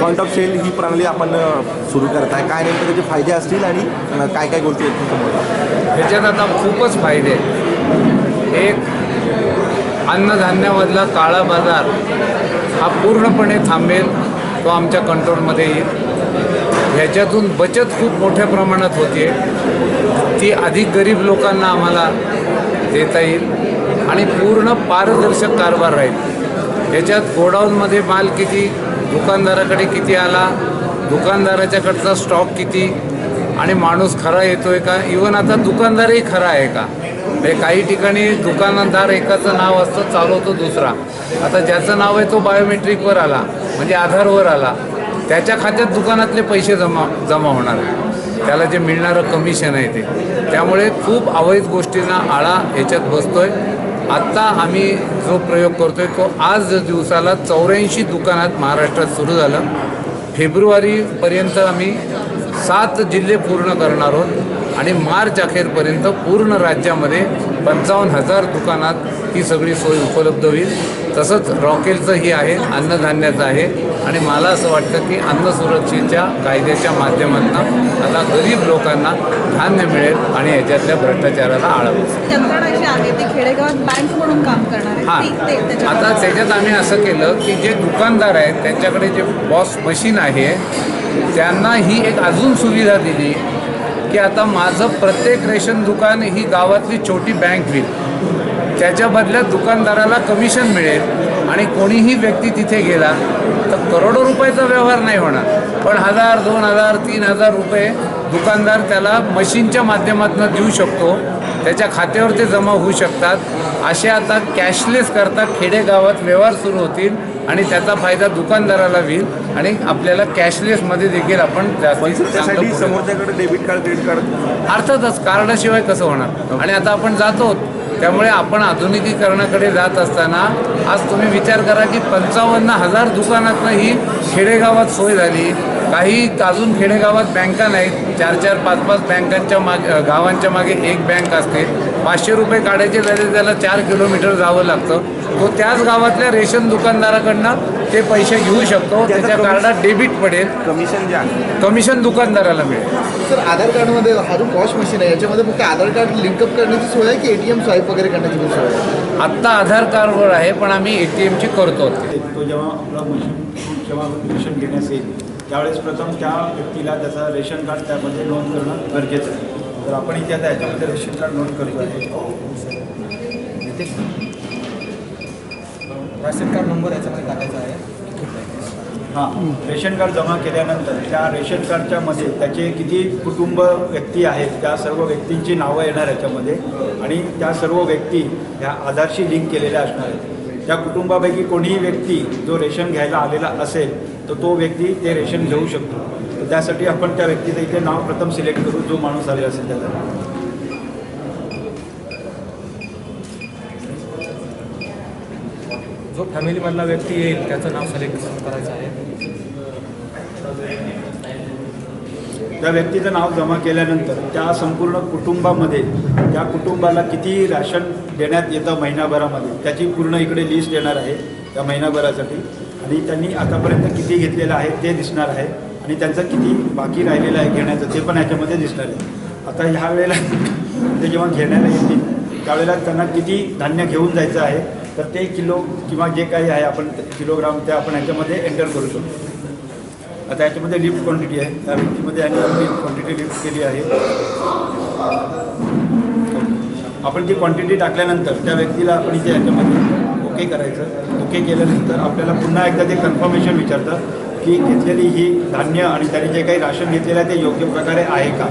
Point of sale ही प्रणाली आपण सुरू करत आहे. काय नेमकं त्याचे फायदे असतील आणि काय काय गोष्टी आहेत ह्याच्यात आता खूपच फायदे आहेत. एक अन्नधान्यामधला काळा बाजार हा पूर्णपणे थांबेल तो आमच्या कंट्रोलमध्ये येईल. ह्याच्यातून बचत खूप मोठ्या प्रमाणात होते ती अधिक गरीब लोकांना आम्हाला देता येईल आणि पूर्ण पारदर्शक कारभार राहील. ह्याच्यात गोडाऊनमध्ये माल किती दुकानदाराकडे किती आला? दुकानदाराच्याकडचा स्टॉक किती? आणि माणूस खरा येतोय का? इवन आता दुकानदारही खरा आहे का? म्हणजे काही ठिकाणी दुकानदार एकाचं नाव असतं चालवतो दुसरा. आता ज्याचं नाव आहे तो बायोमेट्रिकवर आला म्हणजे आधारवर आला. त्याच्या खात्यात दुकानातले पैसे जमा जमा होणार आहे त्याला जे मिळणारं कमिशन आहे ते. त्यामुळे खूप अवैध गोष्टींना आळा याच्यात बसतोय. आत्ता आम्ही जो प्रयोग करतो आहे तो आज दिवसाला चौऱ्याऐंशी दुकानात महाराष्ट्रात सुरू झालं. फेब्रुवारीपर्यंत आम्ही सात जिल्हे पूर्ण करणार आहोत. आणि मार्च अखेरपर्यंत पूर्ण राज्यामध्ये पंचावन्न हजार दुकानात ही सगळी सोय उपलब्ध होईल. तसंच रॉकेलचंही आहे अन्नधान्याचं आहे. आणि मला असं वाटतं की अन्न सुरक्षेच्या कायद्याच्या माध्यमातून आता गरीब लोकांना धान्य मिळेल आणि याच्यातल्या भ्रष्टाचाराला आळा बसेल. यंत्रणा जी आहे ती खेडेगावात बँक म्हणून काम करणार. हां. आता त्याच्यात आम्ही असं केलं की जे दुकानदार आहेत त्यांच्याकडे जे बॉस मशीन आहे त्यांना ही एक अजून सुविधा दिली. की आता माझं प्रत्येक रेशन दुकान ही गावातली छोटी बँक होईल. त्याच्या बदल्यात दुकानदाराला कमिशन मिळेल आणि कोणीही व्यक्ती तिथे गेला तर करोडो रुपयाचा व्यवहार नाही होणार. पण हजार दोन हजार तीन हजार रुपये दुकानदार त्याला मशीनच्या माध्यमातून देऊ शकतो. त्याच्या खात्यावर ते जमा होऊ शकतात. असे आता कॅशलेस करता खेडेगावात व्यवहार सुरू होतील आणि त्याचा फायदा दुकानदाराला होईल आणि आपल्याला कॅशलेसमध्ये देखील आपण समोरच्याकडे डेबिट कार्ड क्रेडिट कार्ड अर्थातच कार्डाशिवाय कसं होणार? आणि आता आपण जातो त्यामुळे आपण आधुनिकीकरणाकडे जात असताना आज तुम्ही विचार करा की पंचावन्न हजार दुकानातनं ही खेडेगावात सोय झाली. काही अजून खेडेगावात बँका नाहीत. चार चार पाच पाच बँकांच्या माग गावांच्या मागे एक बँक असते. पाचशे रुपये काढायचे झाले त्याला चार किलोमीटर जावं लागतं. तो त्याच गावातल्या रेशन दुकानदाराकडनं ते पैसे घेऊ शकतो. त्याच्या कार्डात डेबिट पडेल. कमिशन जे आहे. कमिशन दुकानदाराला मिळेल. सर आधार कार्डमध्ये हा जो पॉश मशीन आहे याच्यामध्ये फक्त आधार कार्ड लिंकअप करण्याची सोय आहे की एटीएम स्वाईप वगैरे करण्याची पण सोय आहे? आत्ता आधार कार्डवर आहे पण आम्ही ए टी एमची करतो. तो जेव्हा आपला मशीन जेव्हा रेशन घेण्यास येईल त्यावेळेस प्रथम त्या व्यक्तीला त्याचा रेशन कार्ड त्यामध्ये नोंद करणं गरजेचं आहे. तर आपण इथे आता याच्यामध्ये रेशन कार्ड नोंद करतो आहे राशन कार्ड नंबर याच्यामध्ये टाकायचा आहे. हां. रेशन कार्ड जमा केल्यानंतर त्या रेशन कार्डच्या मध्ये त्याचे किती कुटुंब व्यक्ती आहेत त्या सर्व व्यक्तींची नावं येणार याच्यामध्ये आणि त्या सर्व व्यक्ती ह्या आधारशी लिंक केलेल्या असणार आहेत. त्या कुटुंबापैकी कोणीही व्यक्ती जो रेशन घ्यायला आलेला असेल तर तो व्यक्ती ते रेशन घेऊ शकतो. त्यासाठी आपण त्या व्यक्तीचं इथे नाव प्रथम सिलेक्ट करू जो माणूस आलेला असेल त्याचं जो फॅमिलीमधला व्यक्ती येईल त्याचं नाव सिलेक्ट करायचं आहे. त्या व्यक्तीचं नाव जमा केल्यानंतर त्या संपूर्ण कुटुंबामध्ये त्या कुटुंबाला किती राशन देण्यात येतं महिनाभरामध्ये त्याची पूर्ण इकडे लिस्ट येणार आहे त्या महिनाभरासाठी. आणि त्यांनी आतापर्यंत किती घेतलेलं आहे ते दिसणार आहे. आणि त्यांचं किती बाकी राहिलेलं आहे घेण्याचं ते पण याच्यामध्ये दिसणार आहे. आता ह्या वेळेला ते जेव्हा घेण्याला येतील त्यावेळेला त्यांना किती धान्य घेऊन जायचं आहे तर ते किलो किंवा जे काही आहे आपण ते किलोग्राम ते आपण याच्यामध्ये एंटर करू शकतो. आता याच्यामध्ये लिफ्ट क्वांटिटी आहे. त्या व्यक्तीमध्ये आणि आपली क्वांटिटी लिफ्ट केली आहे. आपण ती क्वांटिटी टाकल्यानंतर त्या व्यक्तीला आपण इथे याच्यामध्ये ओके करायचं. ओके केल्यानंतर आपल्याला पुन्हा एकदा ते कन्फर्मेशन विचारतं की घेतलेली ही धान्य आणि त्याने जे काही राशन घेतलेलं आहे ते योग्य प्रकारे आहे का?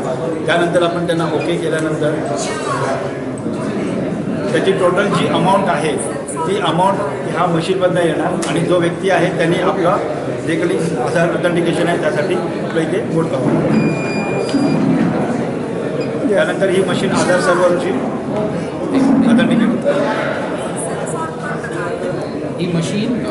त्यानंतर आपण त्यांना ओके केल्यानंतर त्याची टोटल जी अमाऊंट आहे ती अमाऊंट ह्या मशीनमधनं येणार आणि जो व्यक्ती आहे त्यांनी आपला जे काही आधार ऑथेंटिकेशन आहे त्यासाठी आपलं इथे बोट त्यानंतर ही मशीन आधार सर्वरची ऑथेंटिकेट ही मशीन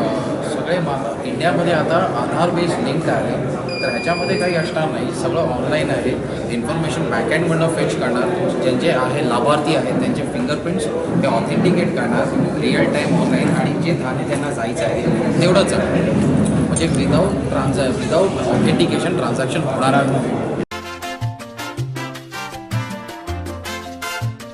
अ, मा इंडियामध्ये आता आधार बेस्ड लिंक आहे. तर ह्याच्यामध्ये काही असणार नाही. सगळं ऑनलाईन आहे. इन्फॉर्मेशन बॅकएंडमधनं फेच करणार. ज्यांचे आहे लाभार्थी आहेत त्यांचे फिंगरप्रिंट्स ते ऑथेंटिकेट करणार. रिअल टाईम ऑनलाईन आणि जे धान्य त्यांना जायचं आहे तेवढंच आहे. म्हणजे विदाऊट ट्रान्झॅ विदाऊट ऑथेंटिकेशन ट्रान्झॅक्शन होणार आहे